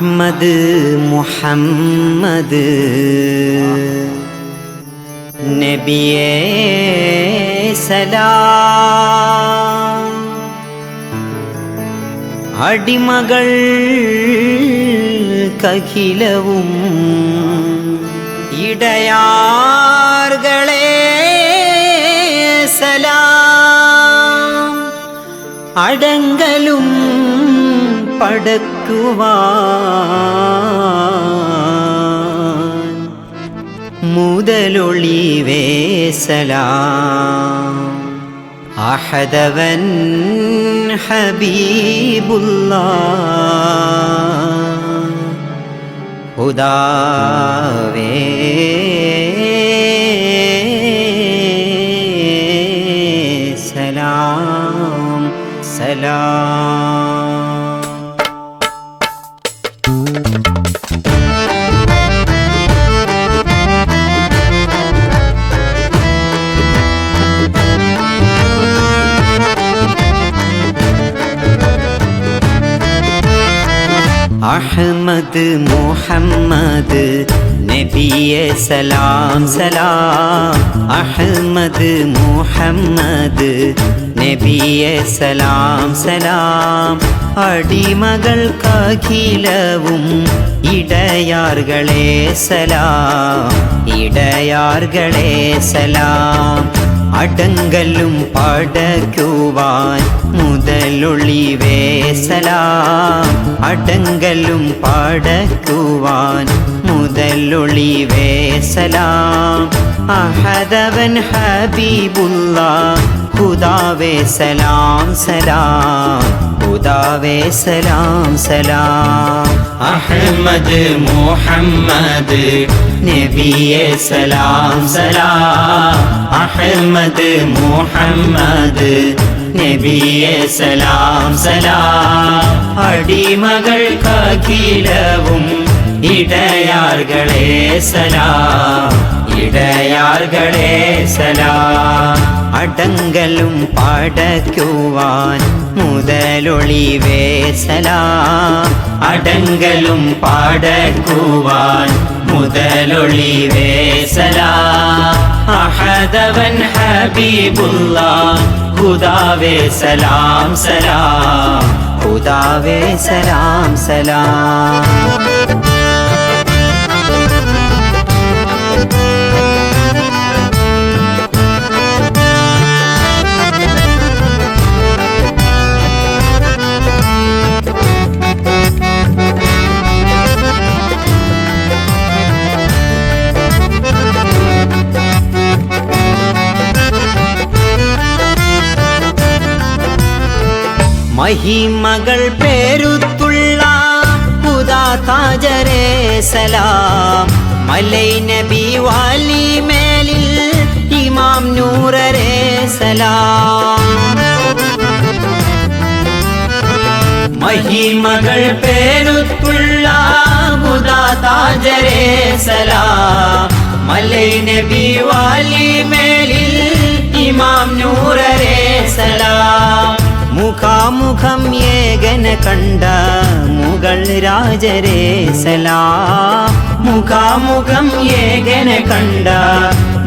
Ahmad Muhammad നബിയേ സലാം അടിമകൾ കഖിലവും ഇടയാർകളെ സലാം അടങ്കലും പടക്കുവാൻ മുതലൊളിവേ സലാം അഹദവൻ ഹബീബുല്ല. ഹുദാവേ സലാം സലാം. അഹമ്മദ് മുഹമ്മദ് നബിയെ സലാം സലാം. അഹമ്മദ് മുഹമ്മദ് നബിയെ സലാം സലാം. അടിമകൾക്കഖിലവും ഇടയാർകളെ സലാം. ഇടയാർകളെ സലാം. അടങ്കലും പടക്കുവാൻ മുതലൊളിവേ സലാം. അടങ്കലും പടക്കുവാൻ മുതലൊളിവേ സലാം അഹദവൻ ഹബീബുള്ള ഹുദാവേ സലാം സലാം. ഹുദാവേ സലാം സലാം. അഹമ്മദ് മുഹമ്മദ് നബിയെ സലാം സലാം. അഹമ്മദ് മുഹമ്മദ് നബിയെ സലാം സലാം. അടിമകൾക്കഖിലവും ഇടയാർകളെ സലാം ഇടയാർകളെ സലാം. അടങ്കലും പടക്കുവാൻ മുതലൊളിവേ സലാം അടങ്കലും പാടക്കുവാൻ മുതലൊളിവേ സലാം. അഹദവൻ ഹബീബുള്ള ഹുദാവേ സലാം സലാം ഹുദാവേ സലാം സലാം. മഹിമകൾ പേരുത്തുള്ള പുതാ താജരേ സലാം. മലൈ നബി വാലി മേലിൽ ഇമാം നൂറരേ സലാം. മഹിമകൾ പേരുത്തുള്ള പുതാ താജരേ സലാം. മലൈ നബി വാലി മേലിൽ ഇമാം നൂറരേ സലാം. മുഖാമുഖം ഏകന കണ്ട മുകൾ രാജരേ സലാം. മുഖാമുഖം ഏകന കണ്ട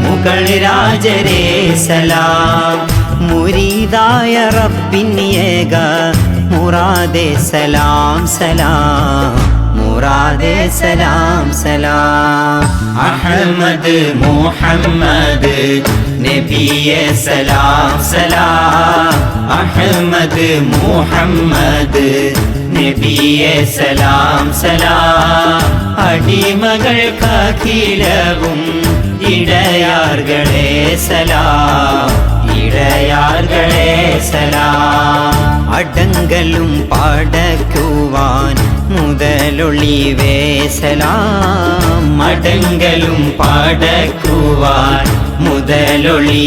മുകൾ രാജരേ സലാം. മുരീതായ റബ്ബിൻ ഏക മുറാദേ സലാം സലാം. മുറാദേ സലാം സലാം. അഹമ്മദ് മുഹമ്മദ് നബിയെ സലാം സലാം. അഹമ്മദ് മുഹമ്മദ് നബിയെ സലാം സലാം. അടിമകൾക്കഖിലവും ഇടയാർകളെ സലാം. ഇടയാർകളെ സലാം. അടങ്കലും പാടക്കുവാൻ മുതലൊളിവേ സലാം മടങ്കലും പാടക്കുവാൻ മുതലൊളി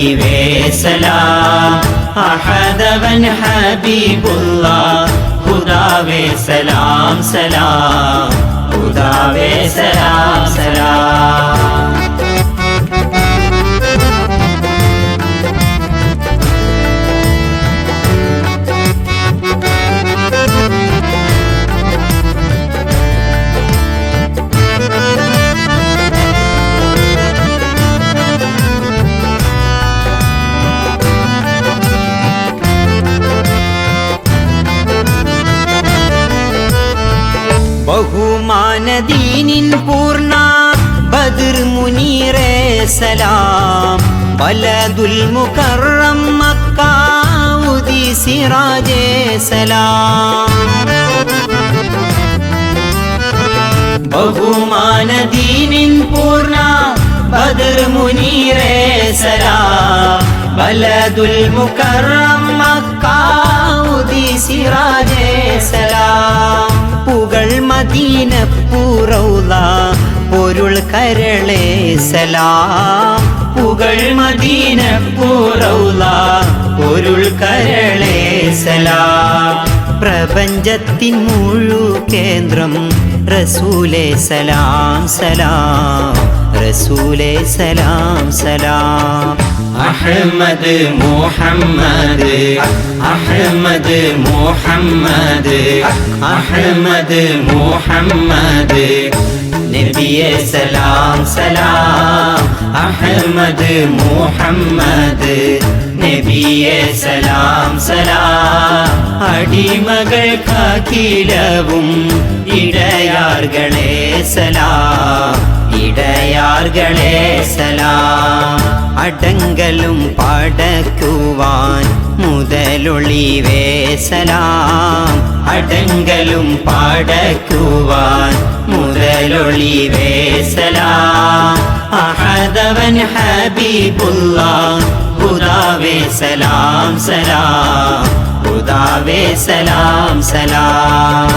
സലാം അഹദവൻ ഹബീബുള്ള ഹുദാവേ സലാം സലാം. ഹുദാവേ സലാം സലാം. ബഹുമാനദീനിൻ പൂർണ ബദർ മുനീറേ സലാം. ബലദുൽ മുകറം മക്ക ഉദി സിറാജേ സലാം. ബഹുമാനദീനിൻ പൂർണ ബദർ മുനീറേ സലാം. ബലദുൽ മുകറം മക്ക ഉദി സിറാജേ സലാം. പുകൾ മദീന പൂറൗല പൊരുൾ കരളേ സലാം. പുകൾ മദീന പൂറൗല പൊരുൾ കരളേ സലാം. പ്രപഞ്ചത്തിൻ മുഴു കേന്ദ്രം റസൂലേ സലാം സലാം. റസൂലേ സലാം സലാം അഹമ്മദ് മുഹമ്മദ് അഹമ്മദ് മുഹമ്മദ് അഹമ്മദ് മുഹമ്മദ് നബിയെ സലാം സലാം അഹമ്മദ് മുഹമ്മദ് നബിയെ സലാം സലാം. അടിമകൾക്കാക്കിലവും ഇടയാർകളെ സലാം ഇടയാർകളെ സലാം. അടങ്കലും പടക്കുവാൻ മുതലൊളിവേ സലാം അടങ്കലും പാടക്കുവാൻ മുതലൊളി സലാം അഹദവൻ ഹബീബുള്ള ഹുദാവേ സലാം സലാം. ഹുദാവേ സലാം സലാം.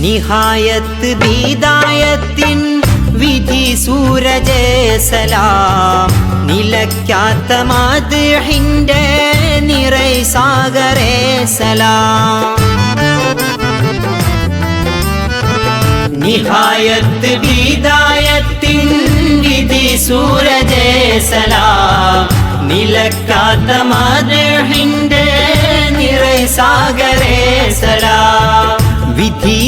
നിഹായത്ത് ബീദായത്തിൻ വിധി സൂരജേ സലാം നിലയ്ക്കാത്ത മാതിഹിൻ്റെ നിറൈ സാഗരേ സലാം നിഹായത്ത് ബീദായത്തിൻ വിധി സൂരജേ സലാം നിലക്കാത്ത മാതിഹിൻ്റെ നിറൈ സാഗരേ സലാം വിധി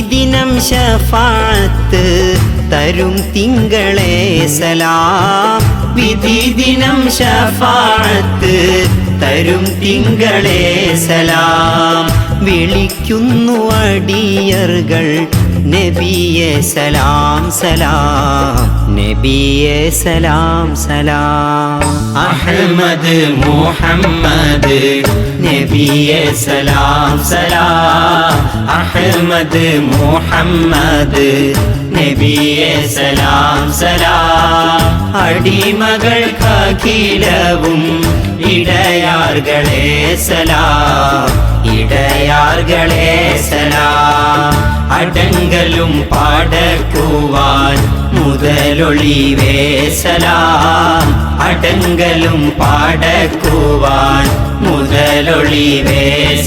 ദിനം ഷഫാത്ത് തരും തിങ്കളെ സലാം. വിധി ദിനം ഷഫാത്ത് തരും തിങ്കളെ സലാം. വിളിക്കുന്നു അടിയറുകൾ നബിയെ സലാം സലാം. നബിയെ സലാം സലാം. അഹമ്മദ് മുഹമ്മദ് നബിയെ സലാം സലാം. അഹമ്മദ് മുഹമ്മദ് നബിയെ സലാം സലാം. അടിമകൾക്കഖിലവും ഇടയാർകളെ സലാം. ഇടയാർകളെ സലാം. അടങ്കലും പാടക്കുവാൻ മുതലൊളിവേ സലാം അടങ്കലും പാടക്കുവാൻ മുതലൊളി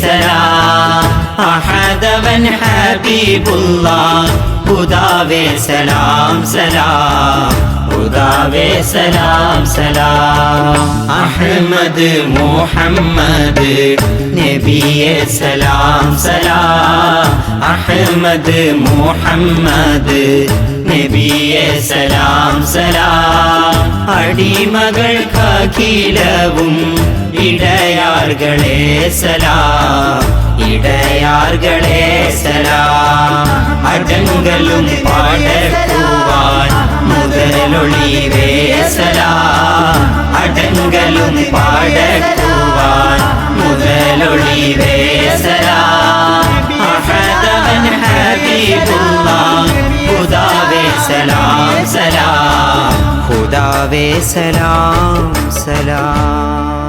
സലാം അഹദവൻ ഹബീബുള്ള ഹുദാവേ സലാം സലാം. ഹുദാവേ സലാം സലാം. അഹമ്മദ് മുഹമ്മദ് നബിയെ സലാം സലാം. അഹമ്മദ് മുഹമ്മദ്. നബിയെ സലാം സലാം. അടിമകൾക്കഖിലവും ഇടയാർകളെ സലാം. ഇടയാർകളെ സലാം. അടങ്കലും പാടക്കുവാൻ മുതലൊളിവേ സലാം. അടങ്കലും പാടക്കുവാൻ മുതലൊളിവേ സലാം. حبیب اللہ خدا وے سلام سلام خدا وے سلام سلام۔